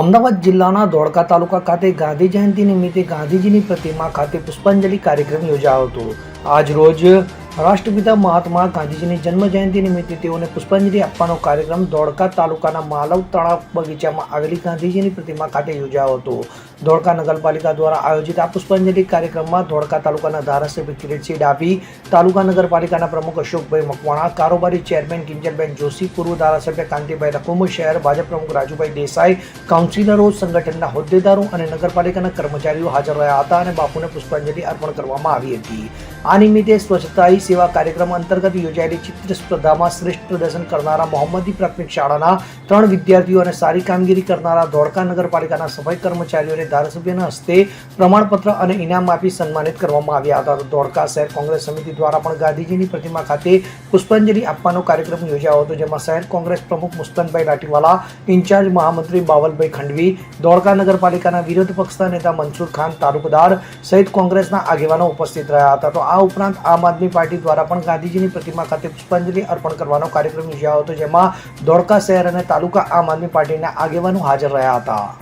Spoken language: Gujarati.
અમદાવાદ જિલ્લાના ધોળકા તાલુકા ખાતે ગાંધી જયંતિ નિમિત્તે ગાંધીજીની પ્રતિમા ખાતે પુષ્પાંજલિ કાર્યક્રમ યોજાયો હતો. આજ રોજ રાષ્ટ્રપિતા મહાત્મા ગાંધીજીની જન્મ જયંતિ નિમિત્તે તેઓને પુષ્પાંજલિ આપવાનો કાર્યક્રમ ધોળકા તાલુકાના માલવ તળાવ બગીચામાં આવેલી ગાંધીજીની પ્રતિમા ખાતે યોજાયો હતો. ધોળકા નગરપાલિકા દ્વારા આયોજિત આ પુષ્પાંજલિ કાર્યક્રમમાં ધોળકા તાલુકાના ધારાસભ્ય કિરીટસિંહ ડાભી, તાલુકા નગરપાલિકાના પ્રમુખ અશોકભાઈ મકવાણા, કારોબારી ચેરમેન કિંજલબેન જોશી, પૂર્વ ધારાસભ્ય કાંતિભાઈ રકુમ, શહેર ભાજપ પ્રમુખ રાજુભાઈ દેસાઈ, કાઉન્સિલરો, સંગઠનના હોદ્દેદારો અને નગરપાલિકાના કર્મચારીઓ હાજર રહ્યા હતા અને બાપુને પુષ્પાંજલિ અર્પણ કરવામાં આવી હતી. આ નિમિત્તે સ્વચ્છતા સેવા કાર્યક્રમ અંતર્ગત યોજાયેલી ચિત્ર સ્પર્ધામાં શ્રેષ્ઠ પ્રદર્શન કરનારા મોહમ્મદી પ્રાથમિક શાળાના ત્રણ વિદ્યાર્થીઓ અને સારી કામગીરી કરનારા ધોળકા નગરપાલિકાના સફાઈ કર્મચારીઓને ધારાસભ્યના હસ્તે પ્રમાણપત્ર અને ઇનામ આપી સન્માનિત કરવામાં આવ્યા હતા. તો ધોળકા શહેર કોંગ્રેસ સમિતિ દ્વારા પણ ગાંધીજીની પ્રતિમા ખાતે પુષ્પાંજલિ આપવાનો કાર્યક્રમ યોજાયો હતો, જેમાં શહેર કોંગ્રેસ પ્રમુખ મુસ્તનભાઈ લાટીવાલા ઇન્ચાર્જ મહામંત્રી બાવલભાઈ ખંડવી, ધોળકા નગરપાલિકાના વિરોધ પક્ષના નેતા મનસુર ખાન તાલુકદાર સહિત કોંગ્રેસના આગેવાનો ઉપસ્થિત રહ્યા હતા. તો આ ઉપરાંત આમ આદમી પાર્ટી દ્વારા પણ ગાંધીજીની પ્રતિમા ખાતે પુષ્પાંજલિ અર્પણ કરવાનો કાર્યક્રમ યોજાયો હતો, જેમાં ધોળકા શહેર અને તાલુકા આમ આદમી પાર્ટીના આગેવાનો હાજર રહ્યા હતા.